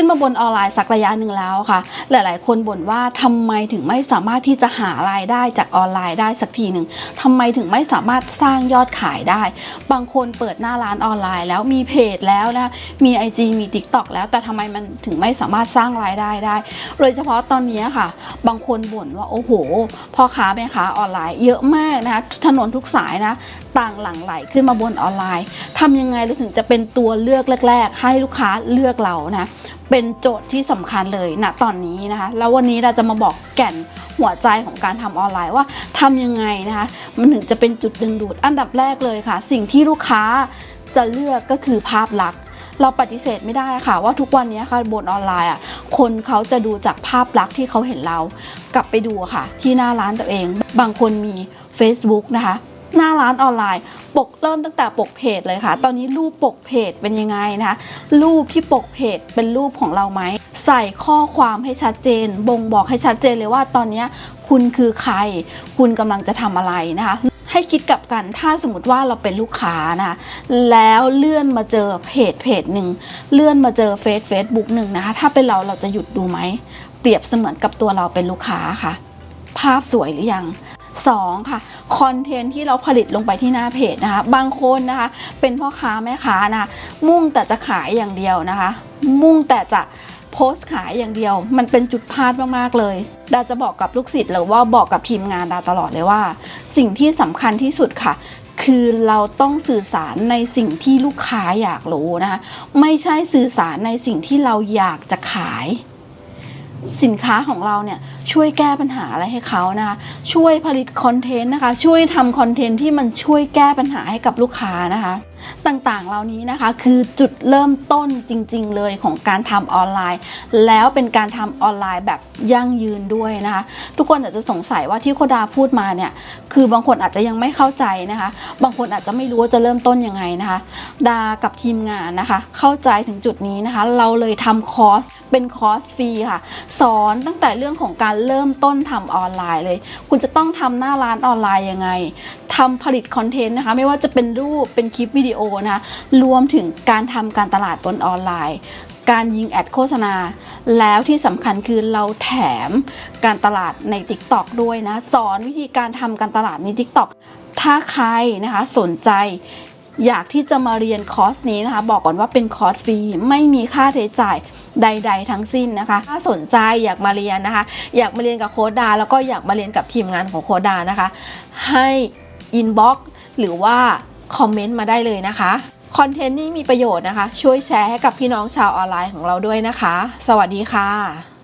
ขึ้นมาบนออนไลน์สักระยะหนึ่งแล้วค่ะ หลาย ๆ คนบ่นว่าทำไมถึงไม่สามารถที่จะหารายได้จากออนไลน์ได้สักทีหนึ่งทำไมถึงไม่สามารถสร้างยอดขายได้ บางคนเปิดหน้าร้านออนไลน์ แล้วมีเพจแล้วนะมี IG มี TikTok แล้วแต่ทำไมมันถึงไม่สามารถสร้างรายได้ได้ โดยเฉพาะตอนนี้ค่ะ บางคนบ่นว่าโอ้โหพ่อค้าแม่ค้าออนไลน์ เยอะมากนะคะถนนทุกสายนะต่างหลั่งไหลขึ้นมาบนออนไลน์ทำยังไงเราถึงจะเป็นตัวเลือกแรก ๆ ให้ลูกค้าเลือกเรานะเป็นโจทย์ที่สำคัญเลยนะตอนนี้นะคะ แล้ววันนี้เราจะมาบอกแก่นหัวใจของการทำออนไลน์ว่าทำยังไงนะคะ มันถึงจะเป็นจุดดึงดูดอันดับแรกเลยค่ะ สิ่งที่ลูกค้าจะเลือกก็คือภาพลักษณ์เราปฏิเสธไม่ได้ค่ะ ว่าทุกวันนี้ค่ะบนออนไลน์อะคนเขาจะดูจากภาพลักษณ์ที่เขาเห็นเรา กลับไปดูค่ะ ที่หน้าร้านตัวเอง บางคนมี Facebook นะคะ หน้าร้านออนไลน์ ปกเริ่มตั้งแต่ปกเพจเลยค่ะ ตอนนี้รูปปกเพจเป็นยังไงนะคะ รูปที่ปกเพจเป็นรูปของเราไหม ใส่ข้อความให้ชัดเจน บ่งบอกให้ชัดเจนเลยว่าตอนนี้คุณคือใคร คุณกำลังจะทำอะไรนะคะให้คิดกับกันถ้าสมมติว่าเราเป็นลูกค้านะคะแล้วเลื่อนมาเจอเพจเพจหนึ่งเลื่อนมาเจอเฟซเฟซบุ๊กหนึ่งนะคะถ้าเป็นเราเราจะหยุดดูไหม เปรียบเสมือนกับตัวเราเป็นลูกค้าค่ะ ภาพสวยหรือยัง 2ค่ะคอนเทนต์ที่เราผลิตลงไปที่หน้าเพจนะคะ บางคนนะคะ เป็นพ่อค้าแม่ค้านะคะมุ่งแต่จะขายอย่างเดียวนะคะ มุ่งแต่จะโพสต์ขายอย่างเดียว มันเป็นจุดพลาดมากๆเลยดาจะบอกกับลูกศิษย์หรือว่าบอกกับทีมงานดาตลอดเลยว่า สิ่งที่สำคัญที่สุดค่ะคือเราต้องสื่อสารในสิ่งที่ลูกค้าอยากรู้นะคะไม่ใช่สื่อสารในสิ่งที่เราอยากจะขาย สินค้าของเราเนี่ยช่วยแก้ปัญหาอะไรให้เขานะคะช่วยผลิตคอนเทนต์นะคะช่วยทำคอนเทนต์ที่มันช่วยแก้ปัญหาให้กับลูกค้านะคะ ต่างๆเหล่านี้นะคะคือจุดเริ่มต้นจริง ๆ เลยของการทำออนไลน์ แล้วเป็นการทำออนไลน์แบบยั่งยืนด้วยนะคะทุกคนอาจจะสงสัยว่าที่โคดาพูดมาเนี่ยคือบางคนอาจจะยังไม่เข้าใจนะคะ บางคนอาจจะไม่รู้ว่าจะเริ่มต้นยังไงนะคะ ดากับทีมงานนะคะ เข้าใจถึงจุดนี้นะคะ เราเลยทำคอร์สเป็นคอร์สฟรีค่ะสอนตั้งแต่เรื่องของการเริ่มต้นทำออนไลน์เลย คุณจะต้องทำหน้าร้านออนไลน์ยังไงทำผลิตคอนเทนต์นะคะ ไม่ว่าจะเป็นรูปเป็นคลิปวิดีโอนะคะรวมถึงการทำการตลาดบนออนไลน์ การยิงแอดโฆษณา แล้วที่สำคัญคือเราแถมการตลาดใน TikTok ด้วยนะ สอนวิธีการทำการตลาดใน TikTok ถ้าใครนะคะสนใจ อยากที่จะมาเรียนคอร์สนี้นะคะ บอกก่อนว่าเป็นคอร์สฟรีไม่มีค่าใช้จ่ายใด ๆ ทั้งสิ้นนะคะ ถ้าสนใจอยากมาเรียนนะคะ อยากมาเรียนกับโค้ดดา แล้วก็อยากมาเรียนกับทีมงานของโค้ดดานะคะ ให้อินบ็อกซ์หรือว่าคอมเมนต์มาได้เลยนะคะคอนเทนต์นี้มีประโยชน์นะคะ ช่วยแชร์ให้กับพี่น้องชาวออนไลน์ของเราด้วยนะคะ สวัสดีค่ะ